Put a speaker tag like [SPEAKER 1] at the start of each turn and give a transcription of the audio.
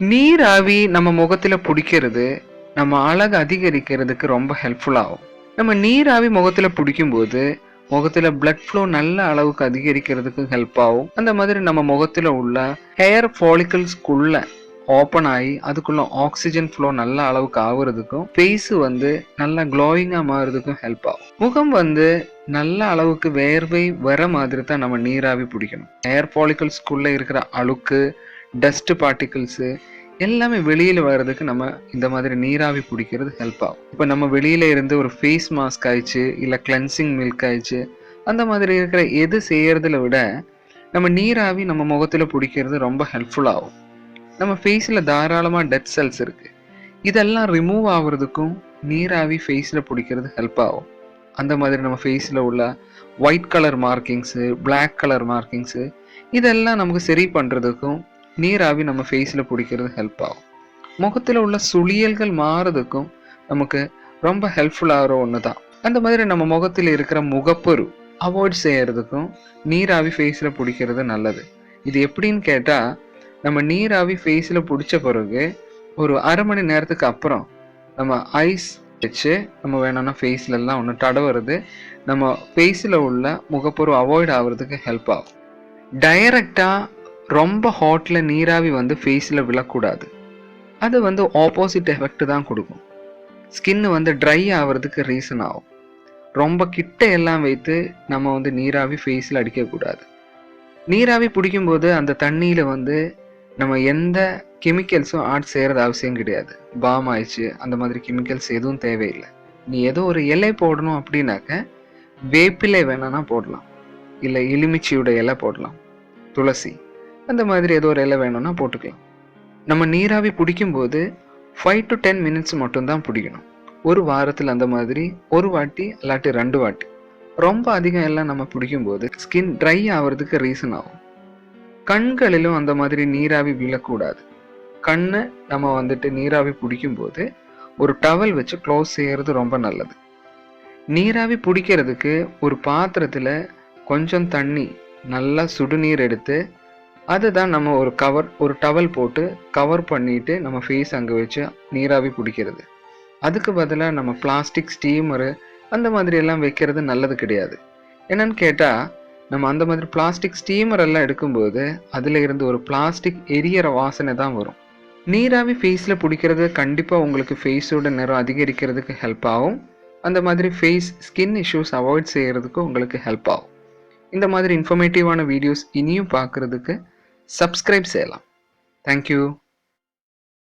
[SPEAKER 1] நீராவி நம்ம முகத்தில் பிடிக்கிறது நம்ம அழகு அதிகரிக்கிறதுக்கு ரொம்ப ஹெல்ப்ஃபுல் ஆகும். நம்ம நீராவி முகத்தில் பிடிக்கும்போது முகத்தில் பிளட் ஃப்ளோ நல்ல அளவுக்கு அதிகரிக்கிறதுக்கும் ஹெல்ப் ஆகும். அந்த மாதிரி நம்ம முகத்தில் உள்ள ஹேர் ஃபாலிக்கல்ஸ்குள்ள ஓப்பன் ஆகி அதுக்குள்ள ஆக்சிஜன் ஃப்ளோ நல்ல அளவுக்கு ஆகுறதுக்கும் ஃபேஸ் வந்து நல்லா க்ளோயிங்காக மாறுறதுக்கும் ஹெல்ப் ஆகும். முகம் வந்து நல்ல அளவுக்கு வேர்வை வர மாதிரி தான் நம்ம நீராவி பிடிக்கணும். ஹேர் ஃபாலிக்கல்ஸ்குள்ளே இருக்கிற அழுக்கு டஸ்ட் பார்ட்டிகிள்ஸு எல்லாமே வெளியில் வர்றதுக்கு நம்ம இந்த மாதிரி நீராவி பிடிக்கிறது ஹெல்ப் ஆகும். இப்போ நம்ம வெளியில் இருந்து ஒரு ஃபேஸ் மாஸ்க் ஆயிடுச்சு இல்லை கிளென்சிங் மில்க் ஆயிடுச்சு அந்த மாதிரி இருக்கிற எது செய்யறதுல விட நம்ம நீராவி நம்ம முகத்தில் பிடிக்கிறது ரொம்ப ஹெல்ப்ஃபுல் ஆகும். நம்ம ஃபேஸில் தாராளமாக டெட் செல்ஸ் இருக்குது இதெல்லாம் ரிமூவ் ஆகுறதுக்கும் நீராவி ஃபேஸில் பிடிக்கிறது ஹெல்ப் ஆகும். அந்த மாதிரி நம்ம ஃபேஸில் உள்ள white colour markings black colour markings இதெல்லாம் நமக்கு சரி பண்ணுறதுக்கும் நீராவி நம்ம ஃபேஸில் பிடிக்கிறது ஹெல்ப் ஆகும். முகத்தில் உள்ள சுழியல்கள் மாறதுக்கும் நமக்கு ரொம்ப ஹெல்ப்ஃபுல்லாகிற ஒன்று தான் அந்த மாதிரி நம்ம முகத்தில் இருக்கிற முகப்பொரு அவாய்ட் செய்கிறதுக்கும் நீராவி ஃபேஸில் பிடிக்கிறது நல்லது. இது எப்படின்னு கேட்டால் நம்ம நீராவி ஃபேஸில் பிடிச்ச பிறகு ஒரு அரை மணி நேரத்துக்கு அப்புறம் நம்ம ஐஸ் வச்சு நம்ம வேணும்னா ஃபேஸ்லலாம் ஒன்று தடவுறது நம்ம ஃபேஸில் உள்ள முகப்பொரு அவாய்ட் ஆகுறதுக்கு ஹெல்ப் ஆகும். டைரக்டாக ரொம்ப ஹாட்டில் நீராவி வந்து ஃபேஸில் விழக்கூடாது. அது வந்து ஆப்போசிட் எஃபெக்ட் தான் கொடுக்கும். ஸ்கின் வந்து ட்ரை ஆகிறதுக்கு ரீசன் ஆகும். ரொம்ப கிட்ட எல்லாம் வைத்து நம்ம வந்து நீராவி ஃபேஸில் அடிக்கக்கூடாது. நீராவி பிடிக்கும்போது அந்த தண்ணியில் வந்து நம்ம எந்த கெமிக்கல்ஸும் ஆட் செய்கிறது அவசியம் கிடையாது. பாம் ஆயிடுச்சு அந்த மாதிரி கெமிக்கல்ஸ் எதுவும் தேவையில்லை. நீ ஏதோ ஒரு இலை போடணும் அப்படின்னாக்க வேப்பிலை வேணான்னா போடலாம். இல்லை எலுமிச்சியோட இலை போடலாம். துளசி. அந்த மாதிரி ஏதோ ஒரு இலை வேணும்னா போட்டுக்கலாம். நம்ம நீராவி பிடிக்கும்போது ஃபைவ் டு டென் மினிட்ஸ் மட்டும்தான் பிடிக்கணும். ஒரு வாரத்தில் அந்த மாதிரி ஒரு வாட்டி இல்லாட்டி ரெண்டு வாட்டி. ரொம்ப அதிகம் எல்லாம் நம்ம பிடிக்கும்போது ஸ்கின் ட்ரை ஆகிறதுக்கு ரீசன் ஆகும். கண்களிலும் அந்த மாதிரி நீராவி விழக்கூடாது. கண்ணை நம்ம வந்துட்டு நீராவி பிடிக்கும்போது ஒரு டவல் வச்சு க்ளோஸ் செய்கிறது ரொம்ப நல்லது. நீராவி பிடிக்கிறதுக்கு ஒரு பாத்திரத்தில் கொஞ்சம் தண்ணி நல்லா சுடுநீர் எடுத்து அதுதான் நம்ம ஒரு கவர் ஒரு டவல் போட்டு கவர் பண்ணிட்டு நம்ம ஃபேஸ் அங்கே வச்சு நீராவி பிடிக்கிறது. அதுக்கு பதிலாக நம்ம பிளாஸ்டிக் ஸ்டீமரு அந்த மாதிரி எல்லாம் வைக்கிறது நல்லது கிடையாது. என்னன்னு கேட்டால் நம்ம அந்த மாதிரி பிளாஸ்டிக் ஸ்டீமர் எல்லாம் எடுக்கும்போது அதில் இருந்து ஒரு பிளாஸ்டிக் எரியற வாசனை தான் வரும். நீராவி ஃபேஸில் பிடிக்கிறது கண்டிப்பாக உங்களுக்கு ஃபேஸோட நிறம் அதிகரிக்கிறதுக்கு ஹெல்ப் ஆகும். அந்த மாதிரி ஃபேஸ் ஸ்கின் இஷ்யூஸ் அவாய்ட் செய்கிறதுக்கு உங்களுக்கு ஹெல்ப் ஆகும். இந்த மாதிரி இன்ஃபர்மேட்டிவான வீடியோஸ் இனியும் பார்க்குறதுக்கு சப்ஸ்கிரைப் செய்யலாம். தேங்க்யூ